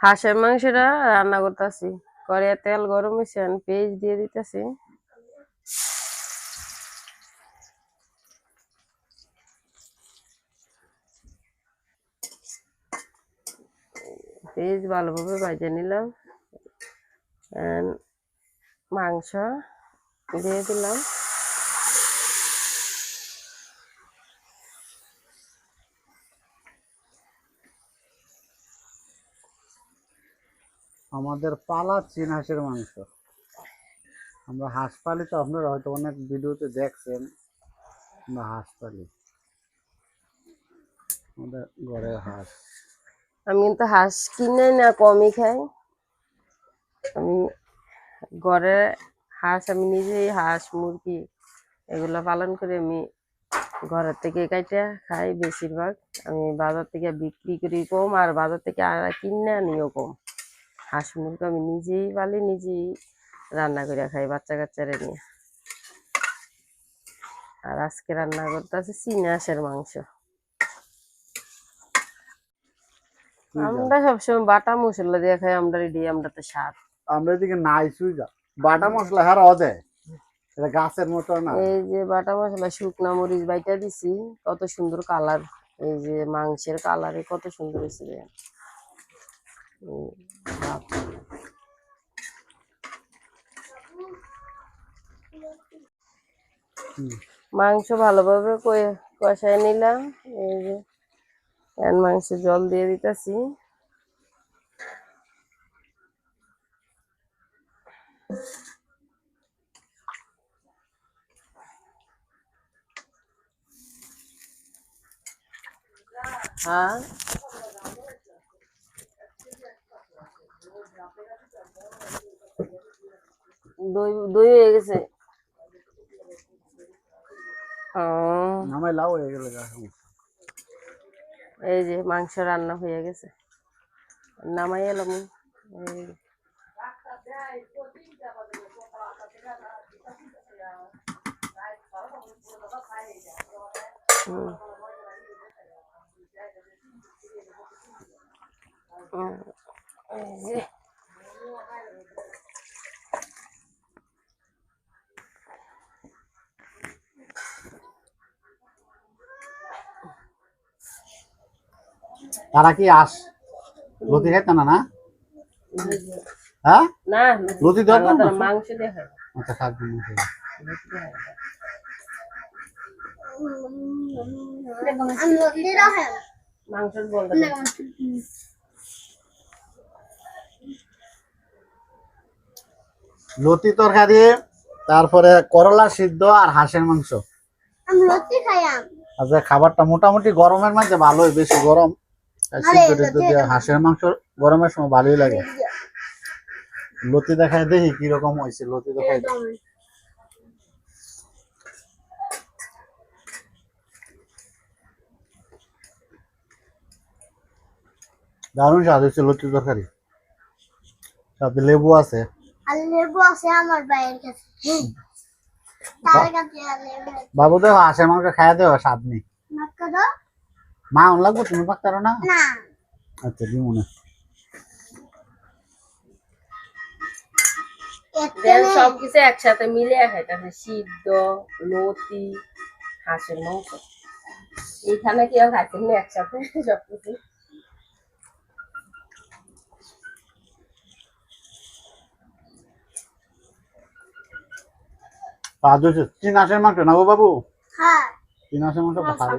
হাঁসের মাংসটা রান্না করতেছি। করিয়া তেল গরম হয়েছে পেঁয়াজ দিয়ে দিতেছি। পেঁয়াজ ভালোভাবে ভাজে নিলাম। মাংস দিয়ে দিলাম। আমাদের পালা চীন হাঁসের মাংস। আমরা হাঁস পালি তো আপনারা হয়তো অনেক ভিডিওতে দেখছেন, আমরা হাঁস পালি। আমাদের ঘরের হাঁস। আমি কিন্তু হাঁস কিনে না, কমই খাই। আমি ঘরে হাঁস, আমি নিজেই হাঁস, মুরগি এগুলো পালন করে। আমি ঘরের থেকে কাইটা খাই বেশিরভাগ। আমি বাজার থেকে বিক্রি করি কম, আর বাজার থেকে কিনে আনিও কম। হাঁস মুরগি আমি নিজেই পালি নিজেই রান্না করে খাই বাচ্চা কাচ্চারা নিয়ে। আর আজকে রান্না করতে আছে চীনা হাঁসের মাংস। আমরা সবসময় বাটা মশলা দিয়ে খাই আমরা রেডি আমরা তো স্বাদ। আমরা এদিকে নাই যা। বাটা মশলা হারা অদে এটা গাছের মতো না। এই যে বাটা মশলা শুকনা মরিচ বাইটা দিছি কত সুন্দর কালার। এই যে মাংসের কালারে কত সুন্দর হয়েছে মাংস ভালোভাবে কষায় নিলাম। এই যে এখন মাংসে জল দিয়ে দিতেছি। হ্যাঁ? দই দই হয়ে গেছে। নামাই লাউ হয়ে গেলে এই যে মাংস রান্না হয়ে গেছে। নামাই এলাম। এই যে। হুম। হুম, এই যে। তারা কি আস? লতি খাইতে না না? হ্যাঁ? না লতি মাংস দিয়ে আচ্ছা লতি বলতে তরকারি তারপরে করলা সিদ্ধ আর হাঁসের মাংস। আচ্ছা খাবারটা মোটামুটি গরমের মধ্যে ভালোই বেশি গরম। হাঁসের মাংস গরমের সময় ভালোই লাগে। লতি দেখায় দেখি কীরকম হয়েছে লতি দেখাই দারুণ স্বাদ হয়েছে লতি তরকারি। সাথে লেবু আছে। আর লেবু আছে আমার ভাইয়ের কাছে। তার কাছে আর লেবু আছে। বাবু দেখো হাঁসের মাংস খাইয়া দেওয়া স্বাদ নেই? মা অন লাগবো তুমি পাকতারো না? না। আচ্ছা দেন এখানে সবকিছু একসাথে মিলে খাইতেছে সিদ্ধ লতি হাঁসের মাংস। এইখানে কেউ খাইছেন না একসাথে হচ্ছে চীন হাঁসের মাংস না গো বাবু? হ্যাঁ। চীন হাঁসের মাংস ভালো